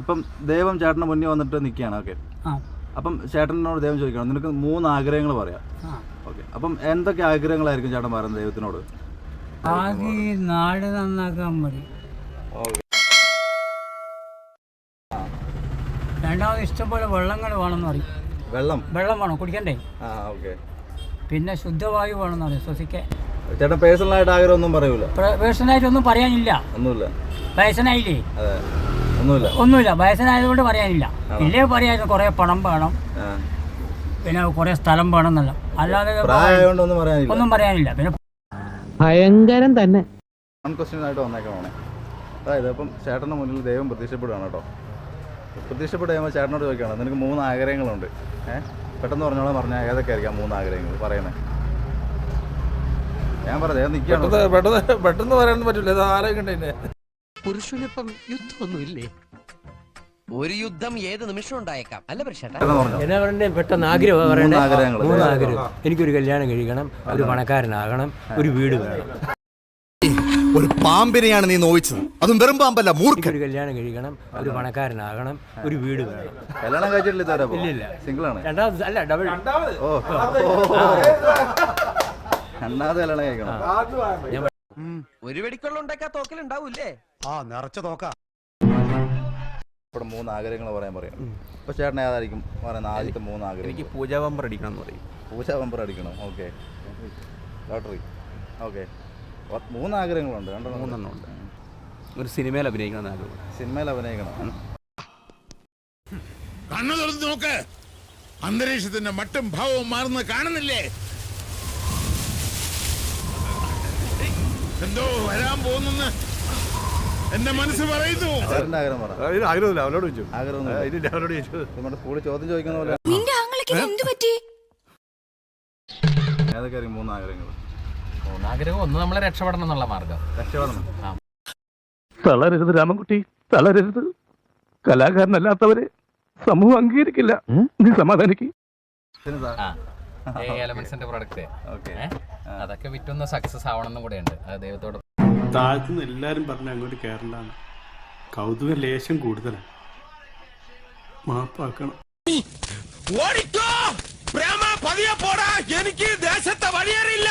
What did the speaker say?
ഇപ്പം ദൈവം ചേട്ടന് മുന്നിൽ വന്നിട്ട് നിൽക്കുകയാണ് ഓക്കെ അപ്പം ചേട്ടനോട് ദൈവം ചോദിക്കണം നിനക്ക് മൂന്ന് ആഗ്രഹങ്ങൾ പറയാം. ഓക്കെ അപ്പം എന്തൊക്കെ ആഗ്രഹങ്ങളായിരിക്കും ചേട്ടൻ പറയുന്നത് ദൈവത്തിനോട്? ആകെ ഈ നാട് നന്നാക്കാൻ മതി. രണ്ടാമത് ഇഷ്ടംപോലെ വെള്ളങ്ങൾ വേണമെന്ന് പറയും. വെള്ളം? വെള്ളം വേണം കുടിക്കണ്ടേ? ആ ഓക്കെ പിന്നെ ശുദ്ധവായു വേണമെന്ന് പറയും ശ്വസിക്കാൻ. ചേട്ടൻ പേഴ്സണലായിട്ട് ആഗ്രഹം ഒന്നും പറയൂല? പേഴ്സണായിട്ടൊന്നും പറയാനില്ല. ഒന്നുമില്ല. വയസ്സനായില്ലേ ഒന്നുമില്ല. ഒന്നുമില്ല. വയസ്സനായതുകൊണ്ട് പറയാനില്ല. ഇല്ലേ പറയായിരുന്നു. കുറേ പണം വേണം. പിന്നെ കുറേ സ്ഥലം വേണം എന്നല്ല. അല്ലാതെ ഒന്നും പറയാനില്ല. ഒന്നും പറയാനില്ല. പിന്നെ ഭയങ്കരം തന്നെ. ആയിട്ട് വന്നേക്കണേ അതായത് ഇപ്പം ചേട്ടന്റെ മുന്നിൽ ദൈവം പ്രത്യക്ഷപ്പെടുകയാണ് കേട്ടോ. പ്രത്യക്ഷപ്പെട്ട് കഴിയുമ്പോൾ ചേട്ടനോട് ചോദിക്കുകയാണ് നിനക്ക് മൂന്ന് ആഗ്രഹങ്ങളുണ്ട്. ഏഹ് പെട്ടെന്ന് പറഞ്ഞോളാം പറഞ്ഞാൽ ഏതൊക്കെ ആയിരിക്കാം മൂന്ന് ആഗ്രഹങ്ങൾ? പറയണേ ഞാൻ നിൽക്കുകയാണ് പെട്ടെന്ന് പെട്ടെന്ന് പെട്ടെന്ന് പറയാനൊന്നും പറ്റില്ല ഇത് ആലോചിക്കണ്ടേ പുരുഷനിപ്പം യുദ്ധമൊന്നുമില്ലേ? ഒരു യുദ്ധം ഏത് നിമിഷം ഉണ്ടായേക്കാം? അല്ല പ്രശ്നം പെട്ടെന്ന് എന്നാ പറയണ്ടേ പെട്ടെന്ന് ആഗ്രഹം പറയണ്ടേ? മൂന്ന് ആഗ്രഹങ്ങൾ. മൂന്ന് ആഗ്രഹം. എനിക്കൊരു കല്യാണം കഴിക്കണം ഒരു പണക്കാരനാകണം ഒരു വീട് വേണം. ഒരു പാമ്പിനെയാണ് നീ നോവിച്ചത് അതും വെറും പാമ്പല്ല മൂർഖൻ. എനിക്കൊരു കല്യാണം കഴിക്കണം ഒരു പണക്കാരനാകണം ഒരു വീട് വേണം. കല്യാണം കഴിച്ചിട്ടില്ല ഇതുവരെ അപ്പോൾ? ഇല്ലില്ല. സിംഗിളാണ്? രണ്ടാമത് അല്ല ഡബിൾ ഓ രണ്ടാമത് കല്യാണം കഴിക്കണം. ഒരു വെടിക്കുള്ള ഉണ്ടാക്കാ തോക്കലുണ്ടാവൂലേ ആ നിറച്ച തോക്കാ. ഇവിടെ മൂന്ന് ആഗ്രഹങ്ങൾ പറയാൻ പറയാം. ഇപ്പൊ ചേട്ടൻ ഏതായിരിക്കും? പറയുന്ന ആദ്യത്തെ മൂന്ന് ആഗ്രഹം എനിക്ക് പൂജാ പമ്പർ അടിക്കണം എന്ന് പറയും. പൂജാ ബമ്പർ അടിക്കണം? ഓക്കെ. ലോട്ടറി. ഓക്കെ. മൂന്ന് ആഗ്രഹങ്ങളുണ്ട്. രണ്ടെണ്ണം മൂന്നെണ്ണം ഉണ്ട്. ഒരു സിനിമയിൽ അഭിനയിക്കണം എന്ന് ആഗ്രഹം സിനിമയിൽ അഭിനയിക്കണം. കണ്ണു തുറന്ന് നോക്ക്. അന്തരീക്ഷത്തിന്റെ മട്ടും ഭാവവും മാറുന്നത് കാണുന്നില്ലേ? എന്തോ വരാൻ പോകുന്നെന്ന് എന്റെ മനസ്സ് പറയുന്നു. ചേട്ടന്റെ ആഗ്രഹം പറ. ആഗ്രഹമില്ല അവനോട് ചോദിച്ചു. ആഗ്രഹം അവനോട് ചോദിച്ചു. നമ്മുടെ സ്കൂളിൽ ചോദ്യം ചോദിക്കുന്ന പോലെ. നിന്റെ ആങ്ങളൊക്കെ എന്ത് പറ്റി? മൂന്ന് ആഗ്രഹങ്ങൾ? ആഗ്രഹം ഒന്ന് നമ്മളെ രക്ഷപ്പെടണം എന്നുള്ള മാർഗം രക്ഷപ്പെടണം. തളരരുത് രാമൻകുട്ടി തളരരുത്. കലാകാരനല്ലാത്തവരെ സമൂഹം അംഗീകരിക്കില്ല. നീ സമാധാനിക്ക്. സാർ. എലമെന്റ്സിന്റെ പ്രൊഡക്റ്റ് ഓക്കെ. അതൊക്കെ വിറ്റൊന്ന് സക്സസ് ആവണമെന്നും കൂടെയുണ്ട്. അത് ദൈവത്തോട് താഴ്ത്തുനിന്ന് എല്ലാരും പറഞ്ഞ അങ്ങോട്ട് കയറണ്ടാണ് കൗതുക ലേശം കൂടുതലാണ്. മാപ്പാക്കണം. ഓടിക്കോ. പ്രേമ പതിയെ പോടാ. എനിക്ക് ദേശത്തെ വഴിയേറില്ല